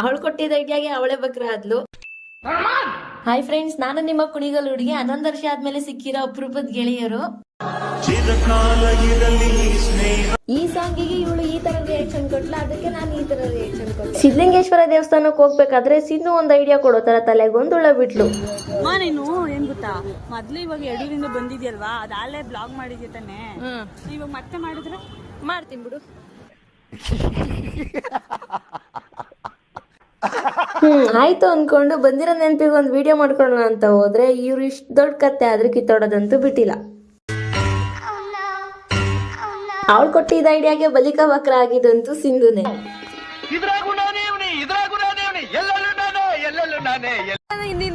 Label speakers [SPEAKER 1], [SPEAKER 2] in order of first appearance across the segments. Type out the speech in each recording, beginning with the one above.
[SPEAKER 1] ಅವಳು ಕೊಟ್ಟಿದ್ದ ಐಡಿಯಾಗೆ ಅವಳೇ ಬಕ್ರ ಆದ್ಲು. ಹಾಯ್ ಫ್ರೆಂಡ್ಸ್ ನಾನು ನಿಮ್ಮ ಕುಣಿಗಲ್ ಹುಡುಗಿ. ಹನ್ನೊಂದು ವರ್ಷ ಆದ್ಮೇಲೆ ಸಿಕ್ಕಿರೋ ಅಪರೂಪದ ಗೆಳೆಯರು. ಈ ಸಾಂಗಿಗೆ ಇವಳು ಈ ತರ ರಿಯಾಕ್ಷನ್ ಕೊಟ್ಲ ಅದಕ್ಕೆ ನಾನು ಈ ತರ ರಿಯಾಕ್ಷನ್ ಕೊಟ್ಟೆ. ಸಿದ್ಧಲಿಂಗೇಶ್ವರ ದೇವಸ್ಥಾನಕ್ಕೆ ಹೋಗ್ಬೇಕಾದ್ರೆ ಸಿದ್ದು ಒಂದ್ ಐಡಿಯಾ ಕೊಡೋ ತರ ತಲೆಗೊಂದುಳ ಬಿಟ್ಲು.
[SPEAKER 2] ಅಮ್ಮ ನೀನು ಏನ್ ಗೊತ್ತಾ? ಮೊದ್ಲು ಇವಾಗ ಯಡೂರಿಂದ ಬಂದಿದ್ಯಲ್ವಾ? ಅದಾಲೆ ಬ್ಲಾಗ್ ಮಾಡಿದ್ಯ ತಾನೆ? ಇವಾಗ ಮತ್ತೆ ಮಾಡಿದ್ರೆ?
[SPEAKER 1] ಮಾಡ್ತೀನಿ ಬಿಡು. ಆಯ್ತು ಅನ್ಕೊಂಡು ಬಂದಿರೋ ನೆನಪಿಗೆ ಒಂದು ವಿಡಿಯೋ ಮಾಡ್ಕೊಳ್ಳೋಣ ಅಂತ ಹೋದ್ರೆ ಇವ್ರು ಇಷ್ಟು ದೊಡ್ಡ ಕತ್ತೆ ಆದ್ರೆ ಕಿತ್ತೋಡೋದಂತೂ ಬಿಟ್ಟಿಲ್ಲ. ಅವಳು ಕೊಟ್ಟಿದ್ದ ಐಡಿಯಾಗೆ ಬಲಿಕ ವಕ್ರ ಆಗಿದ್ದಂತೂ ಸಿಂಧುನೆ.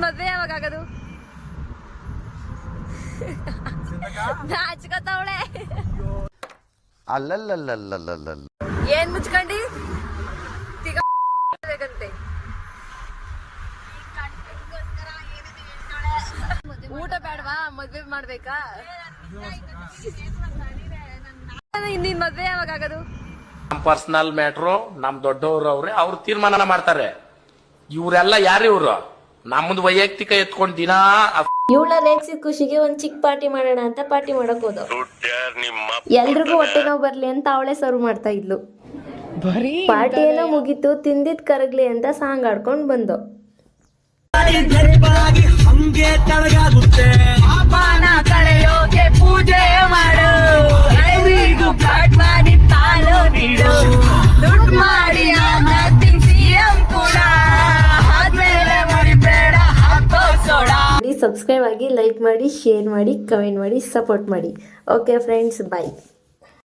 [SPEAKER 1] ಮದ್ವೆ ಯಾವಾಗ ಆಗೋದು ನಾಚ್ಕೊತಾವಳೆ.
[SPEAKER 3] ಅಲ್ಲಲ್ಲಲ್ಲಲ್ಲಲ್ಲಲ್ಲ
[SPEAKER 1] ಏನ್ ಮುಚ್ಕೊಂಡಿ? ತಿಗ ಊಟ ಬೇಡವಾ? ಮದ್ವೆ ಮಾಡ್ಬೇಕಾ? ಇನ್ನಿನ್ ಮದ್ವೆ ಯಾವಾಗ ಆಗೋದು
[SPEAKER 4] ನಮ್ ಪರ್ಸನಲ್ ಮ್ಯಾಟ್ರು ನಮ್ ದೊಡ್ಡವರು ಅವ್ರೆ ಅವ್ರು ತೀರ್ಮಾನ ಮಾಡ್ತಾರೆ. ಇವ್ರೆಲ್ಲ ಯಾರು ಇವ್ರು? ನಮ್ಮದು ವೈಯಕ್ತಿಕ ಎತ್ಕೊಂಡ್ ದಿನ
[SPEAKER 1] ಇವಳ ರೇಗ್ಸಿದ ಖುಷಿಗೆ ಒಂದ್ ಚಿಕ್ಕ ಪಾರ್ಟಿ ಮಾಡೋಣ ಅಂತ ಪಾರ್ಟಿ ಮಾಡಕ್ ಹೋದ ಎಲ್ರಿಗೂ ಹೊಟ್ಟೆ ನೋವು ಬರ್ಲಿ ಅಂತ ಅವಳೇ ಸರ್ವ್ ಮಾಡ್ತಾ ಇದ್ಲು. ಪಾರ್ಟಿ ಏನೋ ಮುಗೀತು ತಿಂದಿದ್ ಕರಗ್ಲಿ ಅಂತ ಸಾಂಗ್ ಆಡ್ಕೊಂಡ್ ಬಂದು ಸಬ್ಸ್ಕ್ರೈಬ್ ಆಗಿ ಲೈಕ್ ಮಾಡಿ ಶೇರ್ ಮಾಡಿ ಕಮೆಂಟ್ ಮಾಡಿ ಸಪೋರ್ಟ್ ಮಾಡಿ. Okay friends bye